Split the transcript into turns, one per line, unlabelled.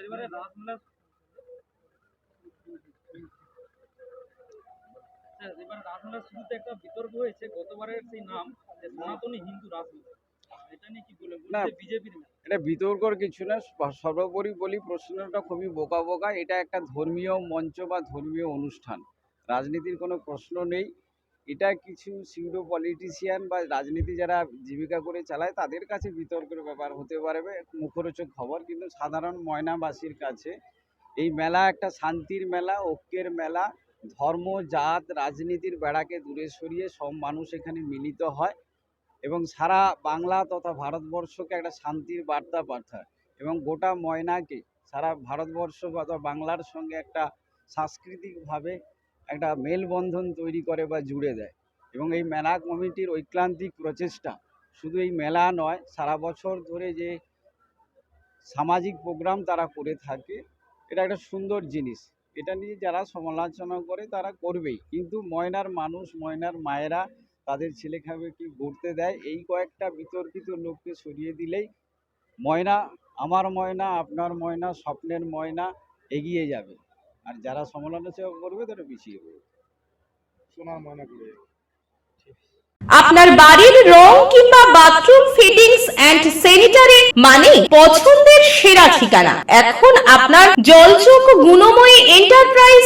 এবারে শুরুতে একটা বিতর্ক হয়েছে গতবারের সেই নাম যে সনাতনী হিন্দু রাসমেলা এটা
না। বিতর্কর কিছু না সর্বোপরি বলি প্রশ্নটা খুবই বোকা বোকা এটা একটা ধর্মীয় মঞ্চ বা ধর্মীয় অনুষ্ঠান। রাজনীতির কোনো প্রশ্ন নেই এটা কিছু সিউডো পলিটিশিয়ান বা রাজনীতি যারা জীবিকা করে চালায়, তাদের কাছে বিতর্কের ব্যাপার হতে পারবে মুখরোচক খবর। কিন্তু সাধারণ ময়নাবাসীর কাছে এই মেলা একটা শান্তির মেলা, ঐক্যের মেলা। ধর্ম, জাত, রাজনীতির বেড়াকে দূরে সরিয়ে সব মানুষ এখানে মিলিত হয় এবং সারা বাংলা তথা ভারতবর্ষকে একটা শান্তির বার্তা পাঠায় এবং গোটা ময়নাকে সারা ভারতবর্ষ বা বাংলার সঙ্গে একটা সাংস্কৃতিকভাবে একটা মেলবন্ধন তৈরি করে বা জুড়ে দেয়। এবং এই মেলা কমিটির ঐক্লান্তিক প্রচেষ্টা শুধু এই মেলা নয়, সারা বছর ধরে যে সামাজিক প্রোগ্রাম তারা করে থাকে, এটা একটা সুন্দর জিনিস। এটা নিয়ে যারা সমালোচনা করে তারা করবেই। কিন্তু ময়নার মানুষ, ময়নার মায়েরা তাদের ছেলে খাবে কি ঘুরতে দেয়। এই কয়েকটা বিতর্কিত লোককে সরিয়ে দিলেই ময়না, আমার ময়না, আপনার ময়না, স্বপ্নের ময়না এগিয়ে যাবে। আর যারা সমালোচনা করবে তারা পিছিয়ে পড়বে।
সোনার ময়না করে।
আপনার বাড়ির রং কিংবা বাথরুম ফিটিংস এন্ড স্যানিটারি মানে পছন্দের সেরা ঠিকানা। এখন আপনার জলচক গুণময়ী এন্টারপ্রাইজ